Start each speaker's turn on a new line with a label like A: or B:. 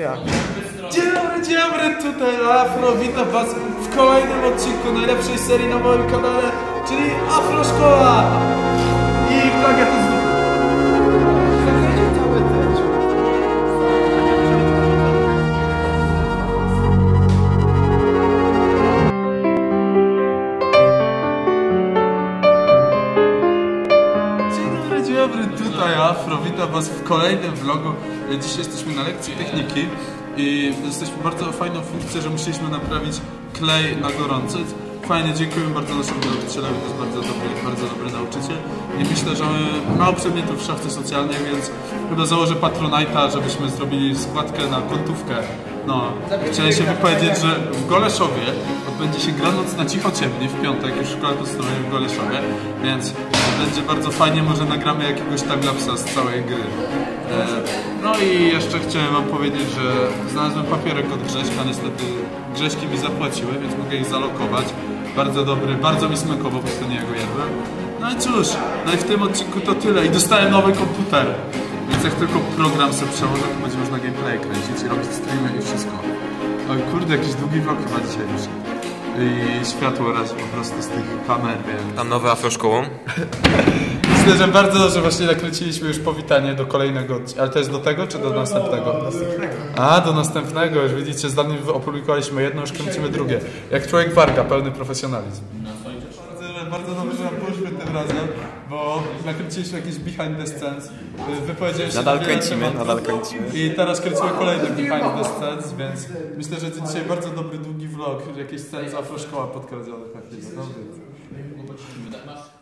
A: Ja.
B: Dzień dobry, dzień dobry, tutaj Afro, witam was w kolejnym odcinku najlepszej serii na moim kanale, czyli Afro Szkoła! Tutaj Afro, witam was w kolejnym vlogu. Dzisiaj jesteśmy na lekcji techniki i jesteśmy bardzo fajną funkcję, że musieliśmy naprawić klej na gorąco. Fajnie, dziękujemy bardzo naszemu nauczycielowi, to jest bardzo dobry, bardzo dobry nauczyciel. I myślę, że mało przedmiotów w szafce socjalnej, więc chyba założę Patronite'a, żebyśmy zrobili składkę na kontówkę. No, chciałem się wypowiedzieć, że w Goleszowie odbędzie się gra noc na cicho ciemni w piątek, już w szkole podstawowej w Goleszowie, więc będzie bardzo fajnie, może nagramy jakiegoś timelapsa z całej gry. E, no i jeszcze chciałem wam powiedzieć, że znalazłem papierek od Grześka, niestety Grześki mi zapłaciły, więc mogę ich zalokować. Bardzo dobry, bardzo mi smakował, po prostu nie jego jadłem. No i cóż, no i w tym odcinku to tyle i dostałem nowy komputer. Więc jak tylko program sobie przełożę, to będzie można gameplay kręcić i robić streamy i wszystko. Oj kurde, jakiś długi vlog chyba dzisiaj już. I światło razi po prostu z tych kamer, więc...
C: Tam nowe afroszkołą.
B: Myślę, że bardzo dobrze właśnie nakręciliśmy już powitanie do kolejnego odcinka. Ale to jest do tego, czy do następnego? A, do następnego. Już widzicie, zanim opublikowaliśmy jedno, już kręcimy drugie. Jak człowiek warga, pełny profesjonalizm. Bardzo, dobrze, że nam poszły tym razem, bo nakręciliśmy jakieś behind the scenes. Wypowiedzieliśmy
C: Nadal
B: na wiele
C: kręcimy, nadal kręcimy.
B: I teraz kręcimy kolejny behind the scenes, więc myślę, że to dzisiaj bardzo dobry, długi vlog, jakieś sceny z afroszkoła podkradzionych chwilę. No.